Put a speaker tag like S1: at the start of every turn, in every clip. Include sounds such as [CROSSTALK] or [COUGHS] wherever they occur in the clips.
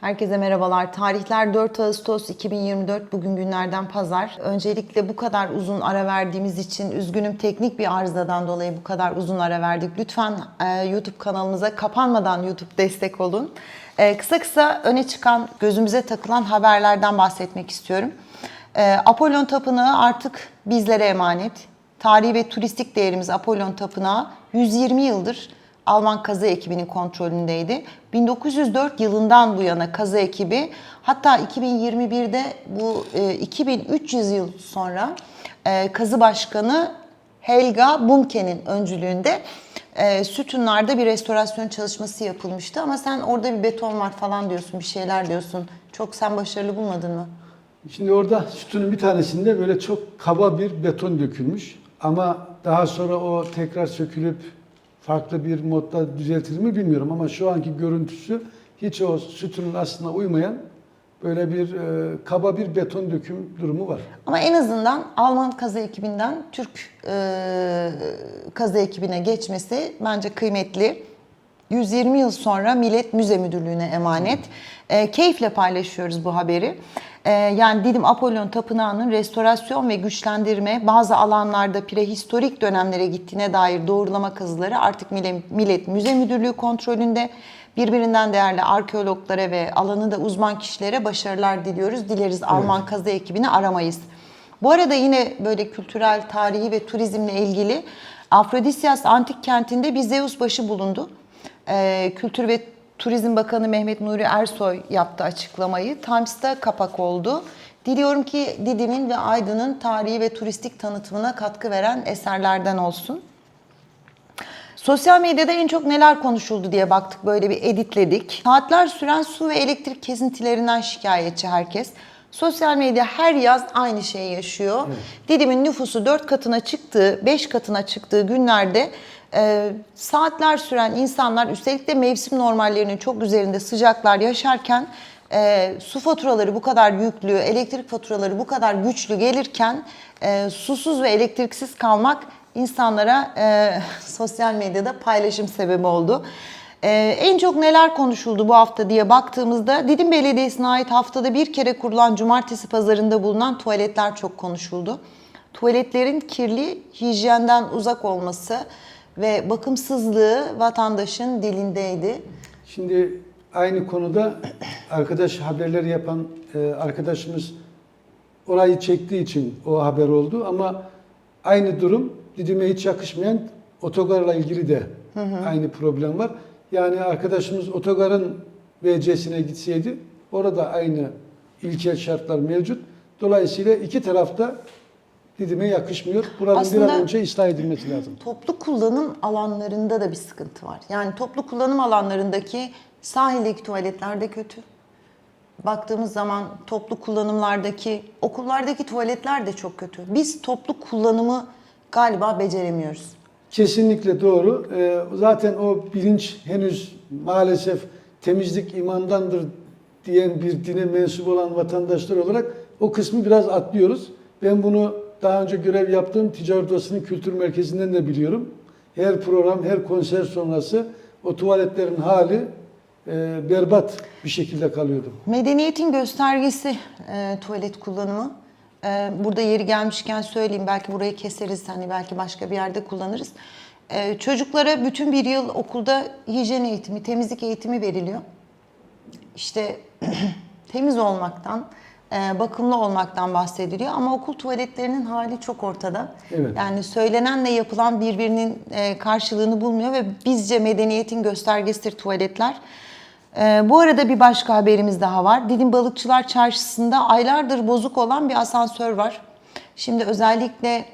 S1: Herkese merhabalar. Tarihler 4 Ağustos 2024. Bugün günlerden pazar. Öncelikle bu kadar uzun ara verdiğimiz için üzgünüm. Teknik bir arızadan dolayı bu kadar uzun ara verdik. Lütfen e, YouTube kanalımıza kapanmadan YouTube destek olun. E, kısa kısa öne çıkan, gözümüze takılan haberlerden bahsetmek istiyorum. E, Apollon Tapınağı artık bizlere emanet. Tarihi ve turistik değerimiz Apollon Tapınağı 120 yıldır Alman kazı ekibinin kontrolündeydi. 1904 yılından bu yana kazı ekibi hatta 2021'de bu e, 2300 yıl sonra e, kazı başkanı Helga Bumke'nin öncülüğünde e, sütunlarda bir restorasyon çalışması yapılmıştı. Ama sen orada bir beton var falan diyorsun, bir şeyler diyorsun. Çok sen başarılı bulmadın mı?
S2: Şimdi orada sütunun bir tanesinde böyle çok kaba bir beton dökülmüş. Ama daha sonra o tekrar sökülüp farklı bir modda düzeltilir mi bilmiyorum. Ama şu anki görüntüsü hiç o sütunun aslına uymayan böyle bir e, kaba bir beton döküm durumu var.
S1: Ama en azından Alman kazı ekibinden Türk e, kazı ekibine geçmesi bence kıymetli. 120 yıl sonra Millet Müze Müdürlüğü'ne emanet. E, keyifle paylaşıyoruz bu haberi. E, yani Didim Apollon Tapınağı'nın restorasyon ve güçlendirme bazı alanlarda prehistorik dönemlere gittiğine dair doğrulama kazıları artık Millet, Müze Müdürlüğü kontrolünde. Birbirinden değerli arkeologlara ve alanında uzman kişilere başarılar diliyoruz. Dileriz Alman kazı ekibini aramayız. Bu arada yine böyle kültürel, tarihi ve turizmle ilgili Afrodisyas Antik Kenti'nde bir Zeus başı bulundu. Ee, Kültür ve Turizm Bakanı Mehmet Nuri Ersoy yaptı açıklamayı. Times'ta kapak oldu. Diliyorum ki Didim'in ve Aydın'ın tarihi ve turistik tanıtımına katkı veren eserlerden olsun. Sosyal medyada en çok neler konuşuldu diye baktık böyle bir editledik. Saatler süren su ve elektrik kesintilerinden şikayetçi herkes. Sosyal medya her yaz aynı şeyi yaşıyor. Didim'in nüfusu 4 katına çıktığı, 5 katına çıktığı günlerde e, saatler süren insanlar üstelik de mevsim normallerinin çok üzerinde sıcaklar yaşarken e, su faturaları bu kadar yüklü, elektrik faturaları bu kadar güçlü gelirken e, susuz ve elektriksiz kalmak insanlara e, [LAUGHS] sosyal medyada paylaşım sebebi oldu. E, en çok neler konuşuldu bu hafta diye baktığımızda Didim Belediyesi'ne ait haftada bir kere kurulan cumartesi pazarında bulunan tuvaletler çok konuşuldu. Tuvaletlerin kirli, hijyenden uzak olması ve bakımsızlığı vatandaşın dilindeydi.
S2: Şimdi aynı konuda arkadaş haberleri yapan e, arkadaşımız orayı çektiği için o haber oldu ama aynı durum Didim'e hiç yakışmayan otogarla ilgili de aynı problem var. Yani arkadaşımız otogarın WC'sine gitseydi orada aynı ilkel şartlar mevcut. Dolayısıyla iki tarafta Didim'e yakışmıyor. Buranın bir
S1: Aslında-
S2: an önce ıslah edilmesi lazım.
S1: Toplu kullanım alanlarında da bir sıkıntı var. Yani toplu kullanım alanlarındaki sahildeki tuvaletler de kötü. Baktığımız zaman toplu kullanımlardaki, okullardaki tuvaletler de çok kötü. Biz toplu kullanımı galiba beceremiyoruz.
S2: Kesinlikle doğru. Ee, Zaten o bilinç henüz maalesef temizlik imandandır diyen bir dine mensup olan vatandaşlar olarak o kısmı biraz atlıyoruz. Ben bunu daha önce görev yaptığım ticaret odasının kültür merkezinden de biliyorum. Her program, her konser sonrası o tuvaletlerin hali e, berbat bir şekilde kalıyordu.
S1: Medeniyetin göstergesi e, tuvalet kullanımı. E, burada yeri gelmişken söyleyeyim belki burayı keseriz hani belki başka bir yerde kullanırız. E, çocuklara bütün bir yıl okulda hijyen eğitimi, temizlik eğitimi veriliyor. İşte [CLEARS THROAT] temiz olmaktan, bakımlı olmaktan bahsediliyor ama okul tuvaletlerinin hali çok ortada.
S2: Evet.
S1: Yani söylenenle yapılan birbirinin e, karşılığını bulmuyor ve bizce medeniyetin göstergesidir tuvaletler. Ee, bu arada bir başka haberimiz daha var. Didim Balıkçılar Çarşısı'nda aylardır bozuk olan bir asansör var. Şimdi özellikle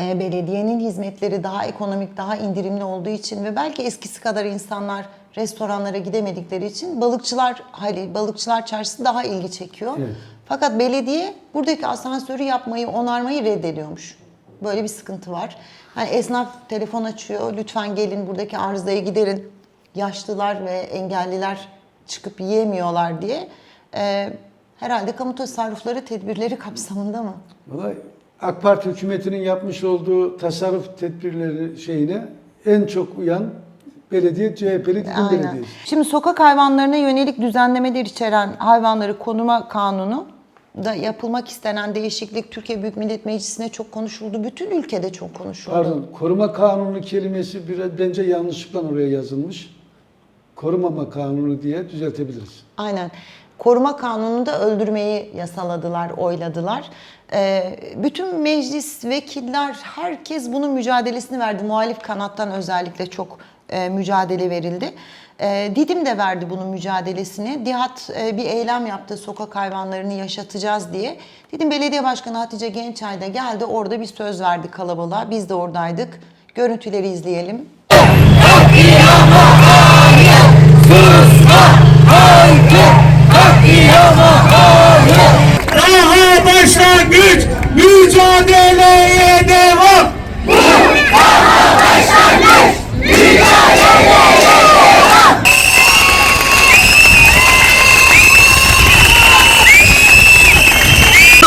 S1: e, belediyenin hizmetleri daha ekonomik, daha indirimli olduğu için ve belki eskisi kadar insanlar restoranlara gidemedikleri için balıkçılar hali balıkçılar çarşısı daha ilgi çekiyor.
S2: Evet.
S1: Fakat belediye buradaki asansörü yapmayı, onarmayı reddediyormuş. Böyle bir sıkıntı var. Hani esnaf telefon açıyor. Lütfen gelin buradaki arızayı giderin. Yaşlılar ve engelliler çıkıp yiyemiyorlar diye. Ee, herhalde kamu tasarrufları tedbirleri kapsamında mı?
S2: Vallahi AK Parti hükümetinin yapmış olduğu tasarruf tedbirleri şeyine en çok uyan belediye CHP'li Didim
S1: Aynen.
S2: Belediyesi.
S1: Şimdi sokak hayvanlarına yönelik düzenlemeler içeren hayvanları koruma kanunu da yapılmak istenen değişiklik Türkiye Büyük Millet Meclisi'ne çok konuşuldu. Bütün ülkede çok konuşuldu.
S2: Pardon, koruma kanunu kelimesi biraz bence yanlışlıkla oraya yazılmış. Korumama kanunu diye düzeltebiliriz.
S1: Aynen. Koruma kanununda öldürmeyi yasaladılar, oyladılar. Ee, bütün meclis, vekiller, herkes bunun mücadelesini verdi. Muhalif kanattan özellikle çok e, mücadele verildi. E, Didim de verdi bunun mücadelesini. Dihat e, bir eylem yaptı sokak hayvanlarını yaşatacağız diye. Didim Belediye Başkanı Hatice Gençay da geldi orada bir söz verdi kalabalığa. Biz de oradaydık. Görüntüleri izleyelim.
S3: Daha başlangıç mücadeleye devam.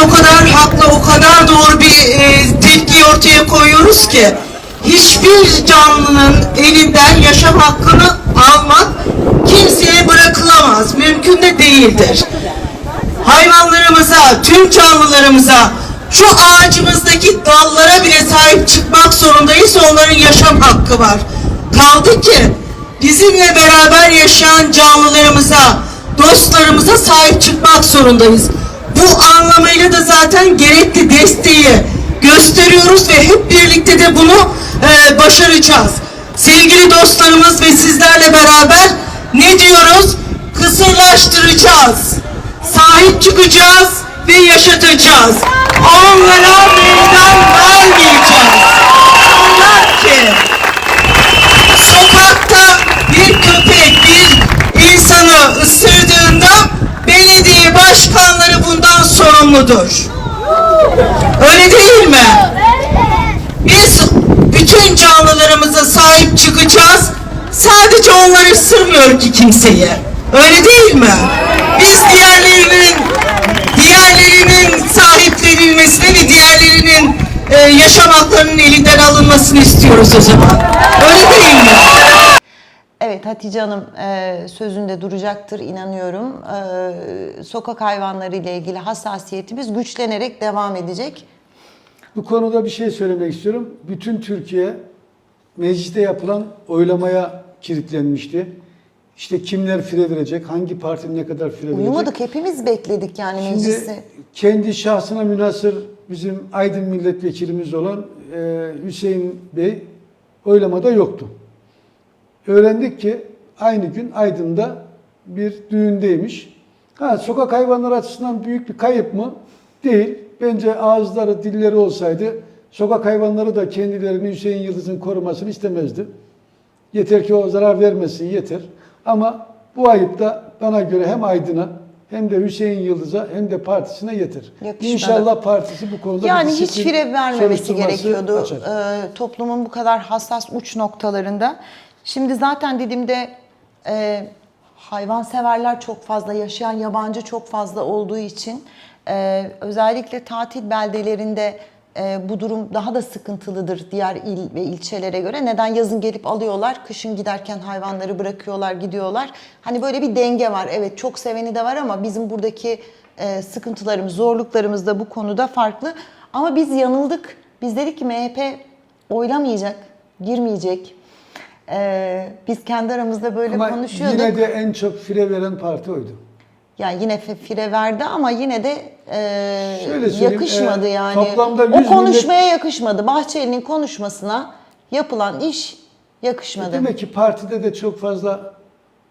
S4: O kadar haklı, o kadar doğru bir e, tepki ortaya koyuyoruz ki hiçbir canlının elinden yaşam hakkını almak kimseye bırakılamaz. Mümkün de değildir. Hayvanlarımıza, tüm canlılarımıza, şu ağacımızdaki dallara bile sahip çıkmak zorundayız. Onların yaşam hakkı var. Kaldı ki bizimle beraber yaşayan canlılarımıza, dostlarımıza sahip çıkmak zorundayız. Bu anlamıyla da zaten gerekli desteği gösteriyoruz ve hep birlikte de bunu e, başaracağız. Sevgili dostlarımız ve sizlerle beraber ne diyoruz? Kısırlaştıracağız. Sahip çıkacağız ve yaşatacağız. Onlara meydan vermeyeceğiz. Sorumludur. Öyle değil mi? Biz bütün canlılarımıza sahip çıkacağız. Sadece onlar ısırmıyor ki kimseyi. Öyle değil mi? Biz diğerlerinin diğerlerinin sahiplenilmesini ve diğerlerinin e, yaşam haklarının elinden alınmasını istiyoruz o zaman. Öyle değil mi?
S1: Evet Hatice Hanım e, sözünde duracaktır inanıyorum. E, sokak hayvanları ile ilgili hassasiyetimiz güçlenerek devam edecek.
S2: Bu konuda bir şey söylemek istiyorum. Bütün Türkiye mecliste yapılan oylamaya kilitlenmişti. İşte kimler fire verecek, hangi parti ne kadar fire verecek.
S1: Uyumadık hepimiz bekledik yani
S2: Şimdi
S1: meclisi.
S2: kendi şahsına münasır bizim Aydın milletvekilimiz olan e, Hüseyin Bey oylamada yoktu. Öğrendik ki aynı gün Aydın'da bir düğündeymiş. Ha, sokak hayvanları açısından büyük bir kayıp mı? Değil. Bence ağızları, dilleri olsaydı sokak hayvanları da kendilerini Hüseyin Yıldız'ın korumasını istemezdi. Yeter ki o zarar vermesin yeter. Ama bu ayıp da bana göre hem Aydın'a hem de Hüseyin Yıldız'a hem de partisine yeter.
S1: Yakışmadı.
S2: İnşallah partisi bu konuda
S1: Yani hiç fire vermemesi gerekiyordu
S2: açar.
S1: e, toplumun bu kadar hassas uç noktalarında. Şimdi zaten Didim'de e, hayvanseverler çok fazla, yaşayan yabancı çok fazla olduğu için e, özellikle tatil beldelerinde e, bu durum daha da sıkıntılıdır diğer il ve ilçelere göre. Neden yazın gelip alıyorlar, kışın giderken hayvanları bırakıyorlar, gidiyorlar. Hani böyle bir denge var. Evet çok seveni de var ama bizim buradaki e, sıkıntılarımız, zorluklarımız da bu konuda farklı. Ama biz yanıldık. Biz dedik ki MHP oylamayacak, girmeyecek. Ee, biz kendi aramızda böyle
S2: Ama
S1: konuşuyorduk.
S2: yine de en çok fire veren parti oydu.
S1: Yani yine fire verdi ama yine de e,
S2: Şöyle söyleyeyim,
S1: yakışmadı
S2: e,
S1: yani.
S2: toplamda
S1: o
S2: 100
S1: konuşmaya yakışmadı. Bahçeli'nin konuşmasına yapılan iş yakışmadı.
S2: Demek ki partide de çok fazla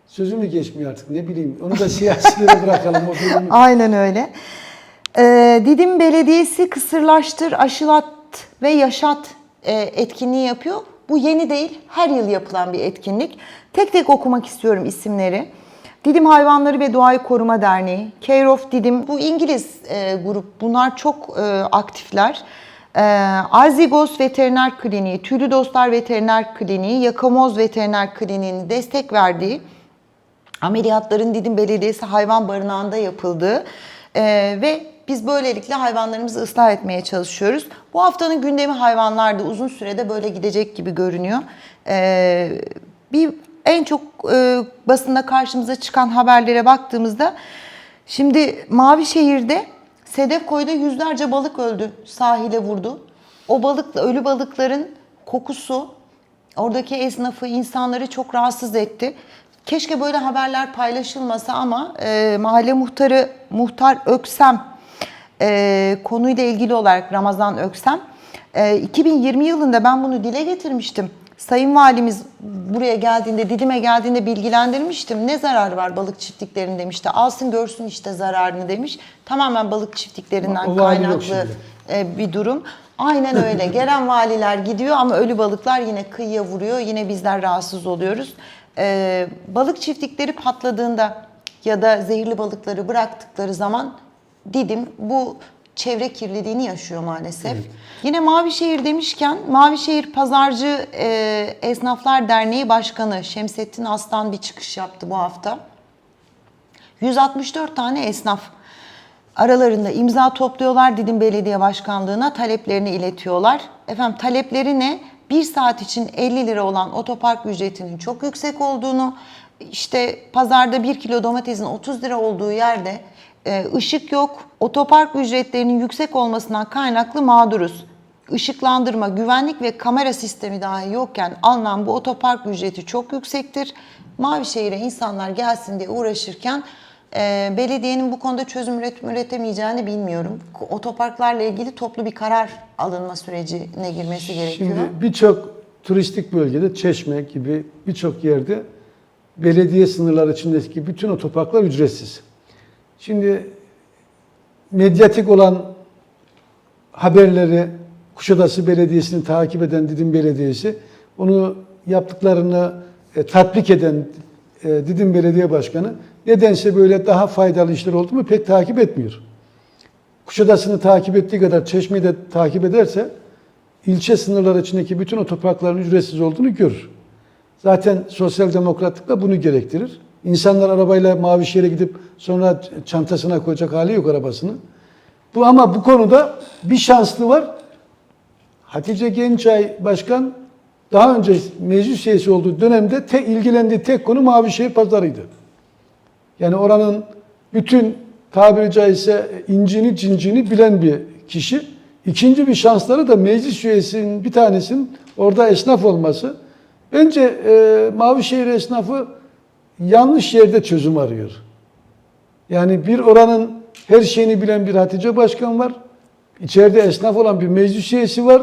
S2: sözü mü geçmiyor artık ne bileyim. Onu da siyasilere [LAUGHS] bırakalım. O durumu.
S1: Aynen öyle. Ee, Didim Belediyesi kısırlaştır, aşılat ve yaşat e, etkinliği yapıyor. Bu yeni değil, her yıl yapılan bir etkinlik. Tek tek okumak istiyorum isimleri. Didim Hayvanları ve Doğayı Koruma Derneği, Care of Didim, bu İngiliz e, grup, bunlar çok e, aktifler. E, Azigos Veteriner Kliniği, Tüylü Dostlar Veteriner Kliniği, Yakamoz Veteriner Kliniği'nin destek verdiği ameliyatların Didim Belediyesi hayvan barınağında yapıldığı e, ve biz böylelikle hayvanlarımızı ıslah etmeye çalışıyoruz. Bu haftanın gündemi hayvanlardı. Uzun sürede böyle gidecek gibi görünüyor. E, bir en çok e, basında karşımıza çıkan haberlere baktığımızda şimdi Mavişehir'de Sedef Koy'da yüzlerce balık öldü. Sahile vurdu. O balık ölü balıkların kokusu oradaki esnafı, insanları çok rahatsız etti. Keşke böyle haberler paylaşılmasa ama e, mahalle muhtarı Muhtar Öksem e, konuyla ilgili olarak Ramazan Öksem e, 2020 yılında ben bunu dile getirmiştim. Sayın Valimiz buraya geldiğinde, Didim'e geldiğinde bilgilendirmiştim. Ne zararı var balık çiftliklerinin demişti. Alsın görsün işte zararını demiş. Tamamen balık çiftliklerinden
S2: O yok
S1: kaynaklı e, bir durum. Aynen öyle. [LAUGHS] Gelen valiler gidiyor ama ölü balıklar yine kıyıya vuruyor. Yine bizler rahatsız oluyoruz. E, balık çiftlikleri patladığında ya da zehirli balıkları bıraktıkları zaman Didim bu çevre kirliliğini yaşıyor maalesef. Yine Mavişehir demişken Mavişehir Pazarcı e, Esnaflar Derneği Başkanı Şemsettin Aslan bir çıkış yaptı bu hafta. 164 tane esnaf aralarında imza topluyorlar Didim Belediye Başkanlığı'na taleplerini iletiyorlar. Efendim talepleri ne? Bir saat için 50 lira olan otopark ücretinin çok yüksek olduğunu, işte pazarda 1 kilo domatesin 30 lira olduğu yerde ışık yok, otopark ücretlerinin yüksek olmasından kaynaklı mağduruz. Işıklandırma, güvenlik ve kamera sistemi dahi yokken alınan bu otopark ücreti çok yüksektir. Mavişehir'e insanlar gelsin diye uğraşırken e, belediyenin bu konuda çözüm üret, üretemeyeceğini bilmiyorum. Otoparklarla ilgili toplu bir karar alınma sürecine girmesi gerekiyor.
S2: Şimdi birçok turistik bölgede Çeşme gibi birçok yerde belediye sınırları içindeki bütün otoparklar ücretsiz. Şimdi medyatik olan haberleri Kuşadası Belediyesi'ni takip eden Didim Belediyesi onu yaptıklarını e, tatbik eden e, Didim Belediye Başkanı nedense böyle daha faydalı işler oldu mu pek takip etmiyor. Kuşadası'nı takip ettiği kadar Çeşme'yi de takip ederse ilçe sınırları içindeki bütün otoparkların ücretsiz olduğunu görür. Zaten sosyal demokratlık da bunu gerektirir. İnsanlar arabayla Mavişehir'e gidip sonra çantasına koyacak hali yok arabasını. Bu ama bu konuda bir şanslı var. Hatice Gençay Başkan daha önce meclis üyesi olduğu dönemde tek ilgilendiği tek konu Mavişehir pazarıydı. Yani oranın bütün tabiri caizse incini cincini bilen bir kişi. İkinci bir şansları da meclis üyesinin bir tanesinin orada esnaf olması. Bence e, Mavişehir esnafı yanlış yerde çözüm arıyor. Yani bir oranın her şeyini bilen bir Hatice Başkan var. İçeride esnaf olan bir meclis üyesi var.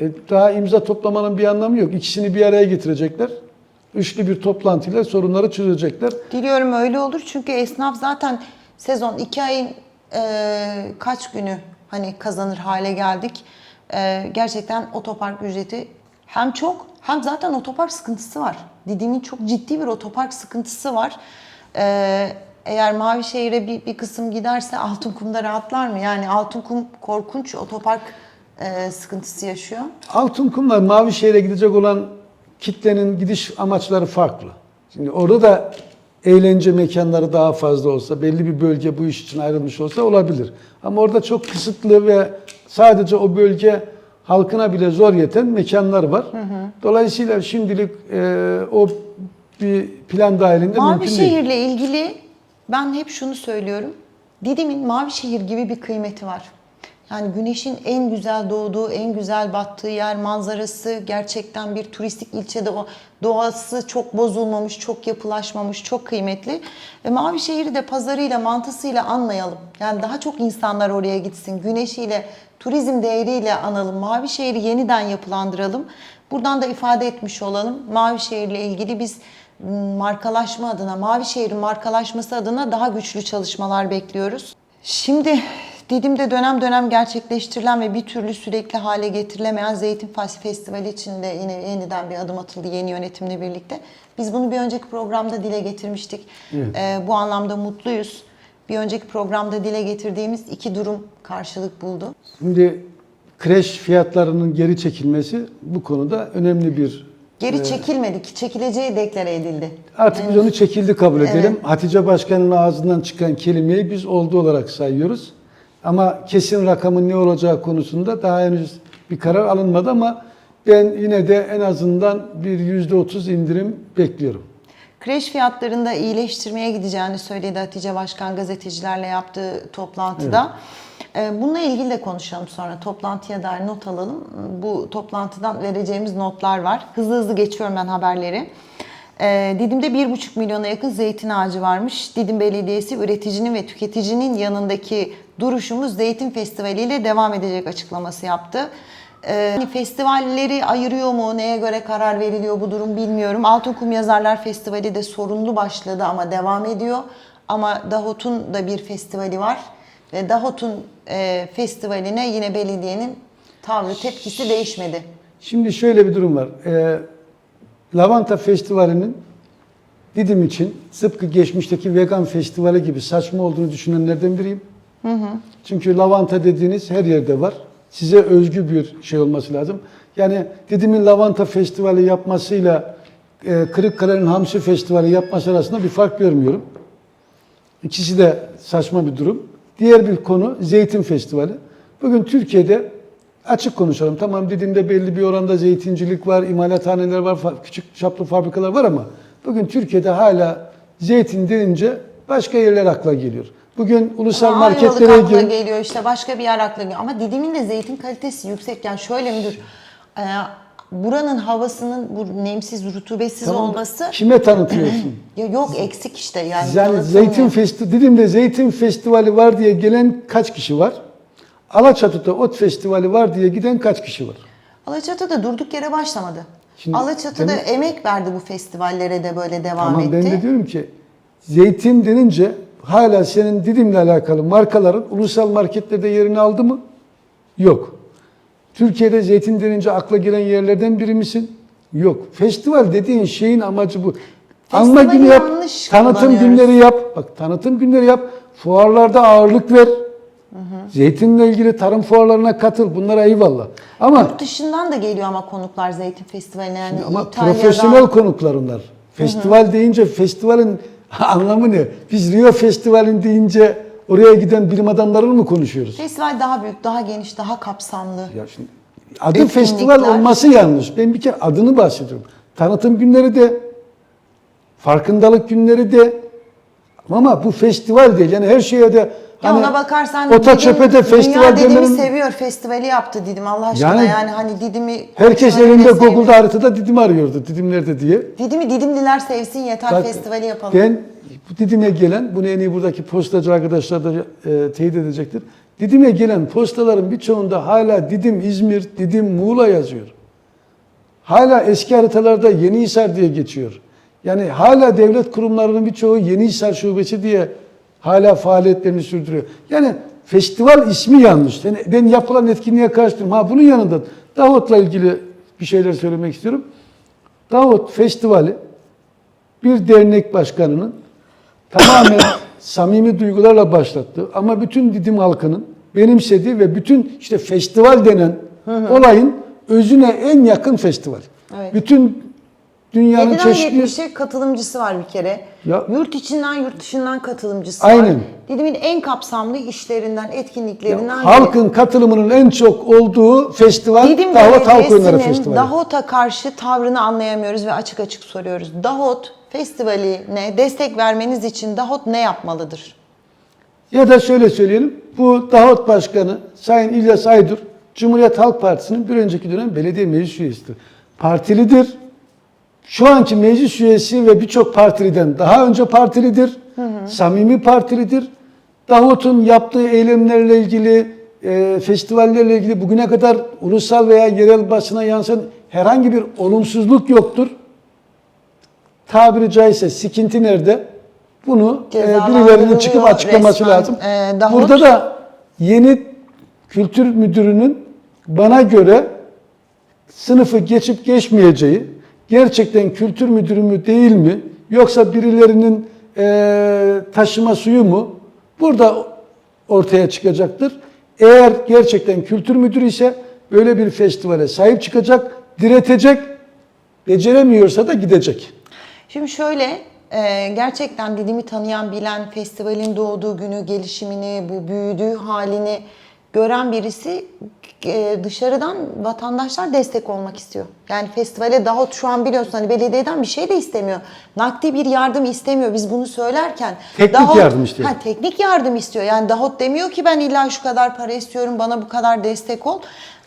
S2: E, daha imza toplamanın bir anlamı yok. İkisini bir araya getirecekler. Üçlü bir toplantıyla sorunları çözecekler.
S1: Diliyorum öyle olur çünkü esnaf zaten sezon iki ayın e, kaç günü hani kazanır hale geldik. E, gerçekten otopark ücreti hem çok hem zaten otopark sıkıntısı var. Didim'in çok ciddi bir otopark sıkıntısı var. E, eğer Mavişehir'e bir, bir kısım giderse Altınkum'da rahatlar mı? Yani Altınkum korkunç otopark e, sıkıntısı yaşıyor.
S2: Altınkum'la Mavişehir'e gidecek olan kitlenin gidiş amaçları farklı. Şimdi orada da eğlence mekanları daha fazla olsa, belli bir bölge bu iş için ayrılmış olsa olabilir. Ama orada çok kısıtlı ve sadece o bölge halkına bile zor yeten mekanlar var. Dolayısıyla şimdilik e, o bir plan dahilinde mümkün değil.
S1: Mavişehir'le ilgili ben hep şunu söylüyorum. Didim'in Mavişehir gibi bir kıymeti var. Yani güneşin en güzel doğduğu, en güzel battığı yer, manzarası gerçekten bir turistik ilçede o doğası çok bozulmamış, çok yapılaşmamış, çok kıymetli. Ve Mavişehir'i de pazarıyla, mantısıyla anmayalım. Yani daha çok insanlar oraya gitsin. Güneşiyle, turizm değeriyle analım. Mavişehir'i yeniden yapılandıralım. Buradan da ifade etmiş olalım. Mavişehir'le ilgili biz markalaşma adına, Mavişehir'in markalaşması adına daha güçlü çalışmalar bekliyoruz. Şimdi Didim'de dönem dönem gerçekleştirilen ve bir türlü sürekli hale getirilemeyen Zeytin Festivali için de yine yeniden bir adım atıldı yeni yönetimle birlikte. Biz bunu bir önceki programda dile getirmiştik.
S2: Evet.
S1: Ee, bu anlamda mutluyuz. Bir önceki programda dile getirdiğimiz iki durum karşılık buldu.
S2: Şimdi kreş fiyatlarının geri çekilmesi bu konuda önemli bir
S1: Geri çekilmedi, çekileceği deklare edildi.
S2: Artık biz onu çekildi kabul
S1: Evet.
S2: edelim. Hatice Başkan'ın ağzından çıkan kelimeyi biz oldu olarak sayıyoruz. Ama kesin rakamın ne olacağı konusunda daha henüz bir karar alınmadı ama ben yine de en azından bir yüzde otuz indirim bekliyorum.
S1: Kreş fiyatlarında iyileştirmeye gideceğini söyledi Hatice Başkan gazetecilerle yaptığı toplantıda. Ee, Bununla ilgili de konuşalım sonra. Toplantıya dair not alalım. Bu toplantıdan vereceğimiz notlar var. Hızlı hızlı geçiyorum ben haberleri. Ee, Didim'de 1,5 milyona yakın zeytin ağacı varmış. Didim Belediyesi üreticinin ve tüketicinin yanındaki duruşumuz Zeytin Festivali ile devam edecek açıklaması yaptı. Ee, hani festivalleri ayırıyor mu, neye göre karar veriliyor bu durum bilmiyorum. Altınkum Yazarlar Festivali de sorunlu başladı ama devam ediyor. Ama Dahot'un da bir festivali var. Ve Dahot'un e, festivaline yine belediyenin tavrı, tepkisi değişmedi.
S2: Şimdi şöyle bir durum var. Ee, Lavanta Festivali'nin Didim için tıpkı geçmişteki vegan festivali gibi saçma olduğunu düşünenlerden biriyim. Çünkü lavanta dediğiniz her yerde var. Size özgü bir şey olması lazım. Yani Didim'in lavanta festivali yapmasıyla e, Kırıkkale'nin hamsi festivali yapması arasında bir fark görmüyorum. İkisi de saçma bir durum. Diğer bir konu zeytin festivali. Bugün Türkiye'de açık konuşalım. Tamam Didim'de belli bir oranda zeytincilik var, imalathaneler var, küçük çaplı fabrikalar var ama bugün Türkiye'de hala zeytin denince başka yerler akla geliyor. Bugün ulusal
S1: Ama
S2: marketlere
S1: akla
S2: gir.
S1: geliyor işte başka bir yer akla geliyor. Ama Didim'in de zeytin kalitesi yüksek. Yani şöyle müdür, e, buranın havasının bu nemsiz, rutubetsiz
S2: Tamam,
S1: olması
S2: Kime tanıtıyorsun? [CLEARS THROAT]
S1: ya yok eksik işte yani.
S2: Yani
S1: tanıtılmıyor.
S2: zeytin festi Didim'de zeytin festivali var diye gelen kaç kişi var? Alaçatı'da ot festivali var diye giden kaç kişi var?
S1: Alaçatı'da durduk yere başlamadı.
S2: Şimdi
S1: Alaçatı'da
S2: demin-
S1: emek verdi bu festivallere de böyle devam
S2: Tamam
S1: etti.
S2: ben de diyorum ki zeytin denince hala senin Didim'le alakalı markaların ulusal marketlerde yerini aldı mı? Yok. Türkiye'de zeytin denince akla gelen yerlerden biri misin? Yok. Festival dediğin şeyin amacı bu. Anma günü yap, tanıtım günleri yap. Bak tanıtım günleri yap, fuarlarda ağırlık ver. Zeytinle ilgili tarım fuarlarına katıl. Bunlara eyvallah. Ama
S1: Yurt dışından da geliyor ama konuklar zeytin festivaline yani
S2: ama
S1: İtalya'dan.
S2: profesyonel konuklar onlar. Festival deyince festivalin [LAUGHS] anlamı ne? Biz Rio Festivali'nin deyince oraya giden bilim adamlarını mı konuşuyoruz?
S1: Festival daha büyük, daha geniş, daha kapsamlı.
S2: Ya şimdi adı
S1: Etkinlikler.
S2: festival olması yanlış. Ben bir kere adını bahsediyorum. Tanıtım günleri de, farkındalık günleri de ama bu festival değil. Yani her şeye de
S1: Ya
S2: hani
S1: ona bakarsan
S2: ota
S1: Didim-
S2: çöpe de festival
S1: Dünya Didim'i seviyor. Festivali yaptı Didim Allah aşkına.
S2: Yani
S1: Yani, hani Didim'i...
S2: herkes
S1: komşuları
S2: elinde
S1: bile sevmiyor.
S2: Google'da haritada Didim arıyordu. Didim nerede diye.
S1: Didim'i Didimliler sevsin yeter
S2: Bak,
S1: festivali yapalım.
S2: Ben bu Didim'e gelen, bunu en iyi buradaki postacı arkadaşlar da e, teyit edecektir. Didim'e gelen postaların birçoğunda hala Didim İzmir, Didim Muğla yazıyor. Hala eski haritalarda Yenihisar diye geçiyor. Yani hala devlet kurumlarının birçoğu Yenihisar şubesi diye hala faaliyetlerini sürdürüyor. Yani festival ismi yanlış. Yani ben yapılan etkinliğe karşı değilim. Ha bunun yanında Davut'la ilgili bir şeyler söylemek istiyorum. Davut Festivali bir dernek başkanının tamamen [COUGHS] samimi duygularla başlattı. Ama bütün Didim halkının benimsediği ve bütün işte festival denen olayın özüne en yakın festival.
S1: Evet.
S2: Bütün dünyanın
S1: 7'den
S2: çeşitli
S1: 70'e katılımcısı var bir kere.
S2: Ya-
S1: yurt içinden yurt dışından katılımcısı var.
S2: Aynen.
S1: Didim'in en kapsamlı işlerinden, etkinliklerinden biri.
S2: halkın katılımının en çok olduğu festival
S1: Didim
S2: Davut Halk Oyunları Festivali.
S1: Dahot'a karşı tavrını anlayamıyoruz ve açık açık soruyoruz. Dahot Festivali'ne destek vermeniz için Dahot ne yapmalıdır?
S2: Ya da şöyle söyleyelim. Bu Davut Başkanı Sayın İlyas Aydur Cumhuriyet Halk Partisi'nin bir önceki dönem belediye meclis üyesidir. Partilidir. Şu anki meclis üyesi ve birçok partiliden daha önce partilidir. Samimi partilidir. Davut'un yaptığı eylemlerle ilgili, e, festivallerle ilgili bugüne kadar ulusal veya yerel basına yansıyan herhangi bir olumsuzluk yoktur. Tabiri caizse sikinti nerede? Bunu e, birilerinin çıkıp açıklaması
S1: resmen.
S2: lazım.
S1: E, Davut-
S2: Burada da yeni kültür müdürünün bana göre sınıfı geçip geçmeyeceği, gerçekten kültür müdürü mü değil mi, yoksa birilerinin eee, taşıma suyu mu, burada ortaya çıkacaktır. Eğer gerçekten kültür müdürü ise böyle bir festivale sahip çıkacak, diretecek, beceremiyorsa da gidecek.
S1: Şimdi şöyle, e, gerçekten Didim'i tanıyan, bilen, festivalin doğduğu günü, gelişimini, bu büyüdüğü halini gören birisi e, dışarıdan vatandaşlar destek olmak istiyor. Yani festivale Davut şu an biliyorsun hani belediyeden bir şey de istemiyor. Nakdi bir yardım istemiyor. Biz bunu söylerken.
S2: Teknik yardım istiyor.
S1: Ha, teknik yardım istiyor. Yani Davut demiyor ki ben illa şu kadar para istiyorum bana bu kadar destek ol.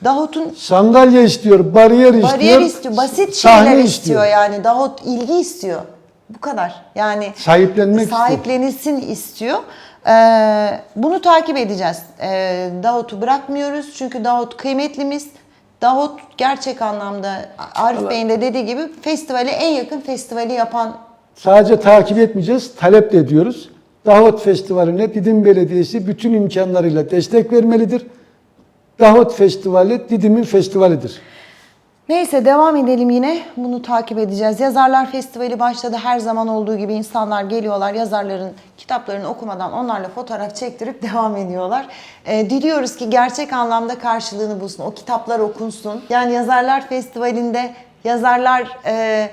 S1: Davut'un
S2: Sandalye istiyor, bariyer istiyor.
S1: bariyer istiyor, basit
S2: sahne
S1: şeyler istiyor. yani. Davut ilgi istiyor. Bu kadar. Yani
S2: Sahiplenmek istiyor.
S1: sahiplenilsin istiyor. Ee, bunu takip edeceğiz. Ee, Davut'u bırakmıyoruz çünkü Davut kıymetlimiz. Davut gerçek anlamda Arif Bey'in de dediği gibi festivale en yakın festivali yapan
S2: Sadece takip etmeyeceğiz, talep de ediyoruz. Davut Festivali'ne Didim Belediyesi bütün imkanlarıyla destek vermelidir. Davut Festivali Didim'in festivalidir.
S1: Neyse devam edelim yine. Bunu takip edeceğiz. Yazarlar Festivali başladı. Her zaman olduğu gibi insanlar geliyorlar. Yazarların kitaplarını okumadan onlarla fotoğraf çektirip [LAUGHS] devam ediyorlar. Ee, diliyoruz ki gerçek anlamda karşılığını bulsun. O kitaplar okunsun. Yani Yazarlar Festivali'nde yazarlar e,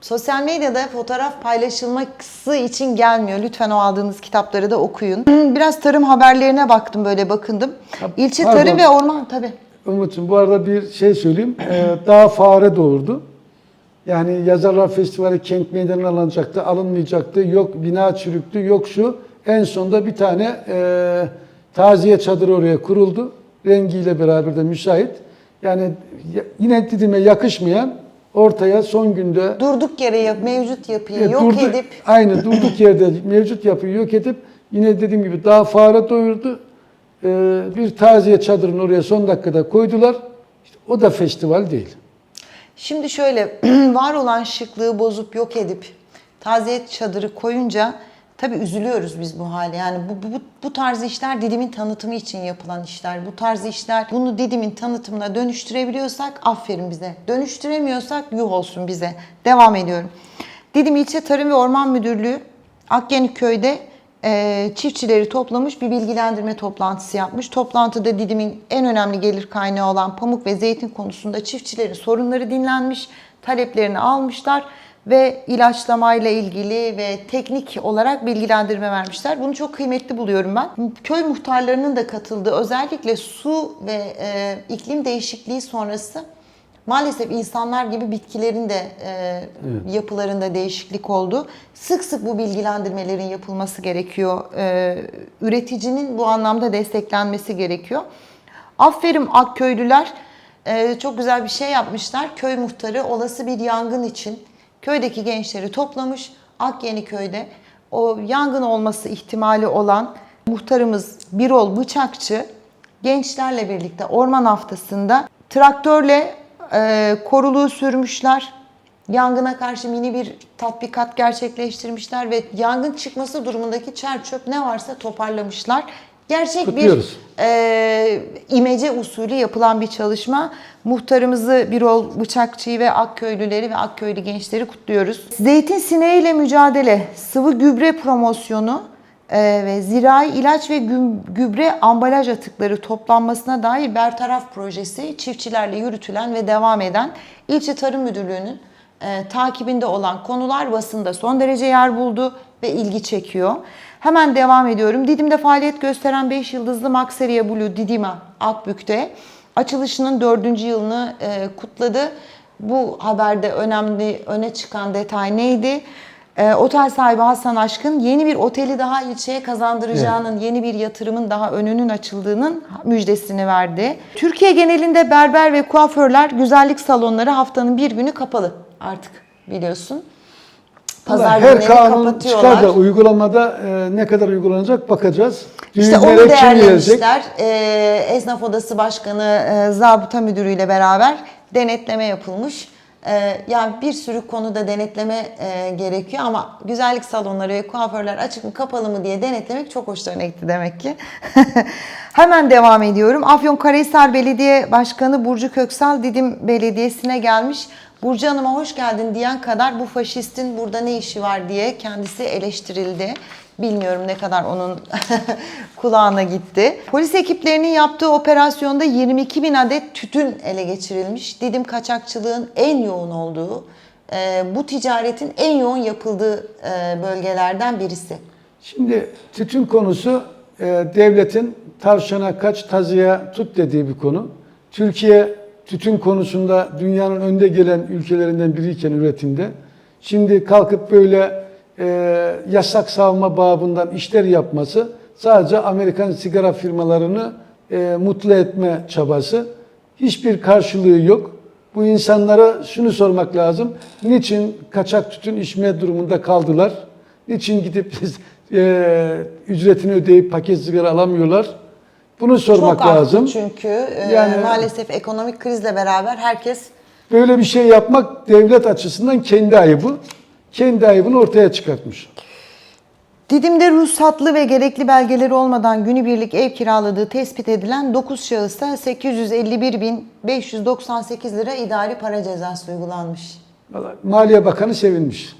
S1: sosyal medyada fotoğraf paylaşılması için gelmiyor. Lütfen o aldığınız kitapları da okuyun. Biraz tarım haberlerine baktım böyle bakındım. İlçe
S2: pardon.
S1: Tarım ve Orman tabii.
S2: Umut'um bu arada bir şey söyleyeyim. Ee, daha fare doğurdu. Yani Yazarlar Festivali kent meydanına alınacaktı, alınmayacaktı. Yok bina çürüktü, yok şu. En sonunda bir tane e, taziye çadırı oraya kuruldu. Rengiyle beraber de müsait. Yani ya- yine Didim'e yakışmayan ortaya son günde
S1: Durduk yere yap, mevcut yapıyı
S2: Evet,
S1: yok
S2: durdu-
S1: edip
S2: aynı durduk yerde mevcut yapıyı yok edip yine dediğim gibi daha fare doyurdu. Ee, bir taziye çadırını oraya son dakikada koydular. İşte o da festival değil.
S1: Şimdi şöyle [CLEARS THROAT] var olan şıklığı bozup yok edip taziyet çadırı koyunca tabii üzülüyoruz biz bu hale. Yani bu, bu, bu tarz işler Didim'in tanıtımı için yapılan işler. Bu tarz işler bunu Didim'in tanıtımına dönüştürebiliyorsak aferin bize. Dönüştüremiyorsak yuh olsun bize. Devam ediyorum. Didim İlçe Tarım ve Orman Müdürlüğü Akyeniköy'de e, çiftçileri toplamış bir bilgilendirme toplantısı yapmış. Toplantıda Didim'in en önemli gelir kaynağı olan pamuk ve zeytin konusunda çiftçilerin sorunları dinlenmiş, taleplerini almışlar ve ilaçlamayla ilgili ve teknik olarak bilgilendirme vermişler. Bunu çok kıymetli buluyorum ben. Köy muhtarlarının da katıldığı özellikle su ve e, iklim değişikliği sonrası Maalesef insanlar gibi bitkilerin de e, yapılarında değişiklik oldu. Sık sık bu bilgilendirmelerin yapılması gerekiyor. E, üreticinin bu anlamda desteklenmesi gerekiyor. Aferin Akköylüler e, çok güzel bir şey yapmışlar. Köy muhtarı olası bir yangın için köydeki gençleri toplamış. Akyeniköy'de o yangın olması ihtimali olan muhtarımız Birol Bıçakçı gençlerle birlikte orman haftasında traktörle e, koruluğu sürmüşler. Yangına karşı mini bir tatbikat gerçekleştirmişler ve yangın çıkması durumundaki çer çöp ne varsa toparlamışlar. Gerçek bir
S2: Kutluyoruz.
S1: e, imece usulü yapılan bir çalışma. Muhtarımızı Birol Bıçakçı'yı ve Akköylüleri ve Akköylü gençleri kutluyoruz. Zeytin sineğiyle mücadele, sıvı gübre promosyonu ve zirai ilaç ve gübre ambalaj atıkları toplanmasına dair bertaraf projesi çiftçilerle yürütülen ve devam eden İlçe Tarım Müdürlüğü'nün e, takibinde olan konular basında son derece yer buldu ve ilgi çekiyor. Hemen devam ediyorum. Didim'de faaliyet gösteren 5 yıldızlı Maxeria Blue Didima Akbük'te açılışının 4. yılını e, kutladı. Bu haberde önemli öne çıkan detay neydi? E, otel sahibi Hasan Aşkın yeni bir oteli daha ilçeye kazandıracağının, yeni bir yatırımın daha önünün açıldığının müjdesini verdi. Türkiye genelinde berber ve kuaförler güzellik salonları haftanın bir günü kapalı artık biliyorsun. Pazar
S2: Her kanun çıkar da uygulamada e, ne kadar uygulanacak bakacağız.
S1: İşte onu
S2: Düğünlere kim gelecek?
S1: değerlenmişler. Ee, Esnaf Odası Başkanı e, Zabıta Müdürü ile beraber denetleme yapılmış. Ee, yani bir sürü konuda denetleme e, gerekiyor ama güzellik salonları ve kuaförler açık mı kapalı mı diye denetlemek çok hoşlarına gitti demek ki. [LAUGHS] Hemen devam ediyorum. Afyonkarahisar Belediye Başkanı Burcu Köksal Didim Belediyesi'ne gelmiş. Burcu Hanım'a hoş geldin diyen kadar bu faşistin burada ne işi var diye kendisi eleştirildi. Bilmiyorum ne kadar onun [LAUGHS] kulağına gitti. Polis ekiplerinin yaptığı operasyonda 22 bin adet tütün ele geçirilmiş. Didim kaçakçılığın en yoğun olduğu, e, bu ticaretin en yoğun yapıldığı e, bölgelerden birisi.
S2: Şimdi tütün konusu e, devletin tavşana kaç tazıya tut dediği bir konu. Türkiye tütün konusunda dünyanın önde gelen ülkelerinden biriyken üretimde. Şimdi kalkıp böyle e, yasak savma babından işler yapması sadece Amerikan sigara firmalarını e, mutlu etme çabası. Hiçbir karşılığı yok. Bu insanlara şunu sormak lazım. Niçin kaçak tütün içme durumunda kaldılar? Niçin gidip [LAUGHS] e, ücretini ödeyip paket sigara alamıyorlar? Bunu sormak
S1: Çok
S2: lazım.
S1: çünkü e,
S2: Yani-
S1: maalesef ekonomik krizle beraber herkes
S2: Böyle bir şey yapmak devlet açısından kendi ayıbı. Kendi ayıbını ortaya çıkartmış.
S1: Didim'de ruhsatlı ve gerekli belgeleri olmadan günübirlik ev kiraladığı tespit edilen 9 şahısta 851.598 lira idari para cezası uygulanmış.
S2: Vallahi Maliye Bakanı sevinmiş.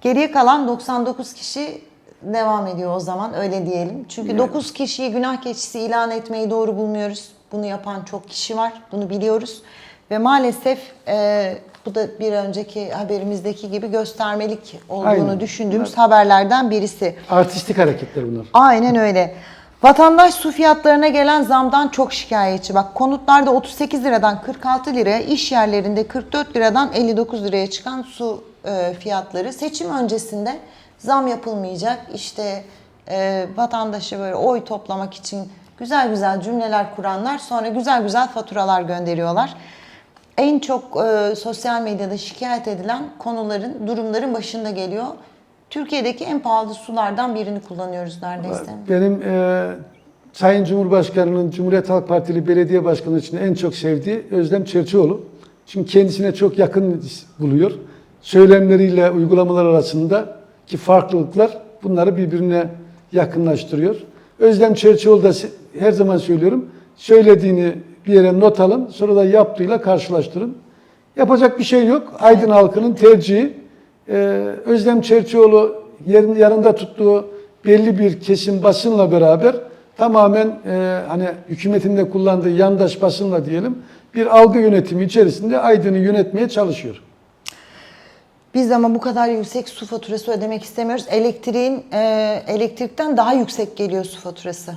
S1: Geriye kalan 99 kişi devam ediyor o zaman öyle diyelim. Çünkü 9 kişiyi günah keçisi ilan etmeyi doğru bulmuyoruz. Bunu yapan çok kişi var. Bunu biliyoruz. Ve maalesef e, bu da bir önceki haberimizdeki gibi göstermelik olduğunu
S2: Aynen.
S1: düşündüğümüz haberlerden birisi.
S2: Artistik hareketler bunlar.
S1: Aynen öyle. Vatandaş su fiyatlarına gelen zamdan çok şikayetçi. Bak konutlarda 38 liradan 46 liraya, iş yerlerinde 44 liradan 59 liraya çıkan su e, fiyatları. Seçim öncesinde zam yapılmayacak. İşte e, vatandaşı böyle oy toplamak için güzel güzel cümleler kuranlar sonra güzel güzel faturalar gönderiyorlar. En çok e, sosyal medyada şikayet edilen konuların, durumların başında geliyor. Türkiye'deki en pahalı sulardan birini kullanıyoruz neredeyse.
S2: Benim e, Sayın Cumhurbaşkanı'nın Cumhuriyet Halk Partili belediye başkanı için en çok sevdiği Özlem Çerçioğlu. Çünkü kendisine çok yakın buluyor. Söylemleriyle uygulamalar arasındaki farklılıklar bunları birbirine yakınlaştırıyor. Özlem Çerçioğlu da her zaman söylüyorum. Söylediğini bir yere not alın, sonra da yaptığıyla karşılaştırın. Yapacak bir şey yok. Aydın halkının tercihi. Ee, Özlem Çerçioğlu yerin yanında tuttuğu belli bir kesim basınla beraber tamamen e, hani hükümetin de kullandığı yandaş basınla diyelim bir algı yönetimi içerisinde Aydın'ı yönetmeye çalışıyor.
S1: Biz ama bu kadar yüksek su faturası ödemek istemiyoruz. Elektriğin e, elektrikten daha yüksek geliyor su faturası.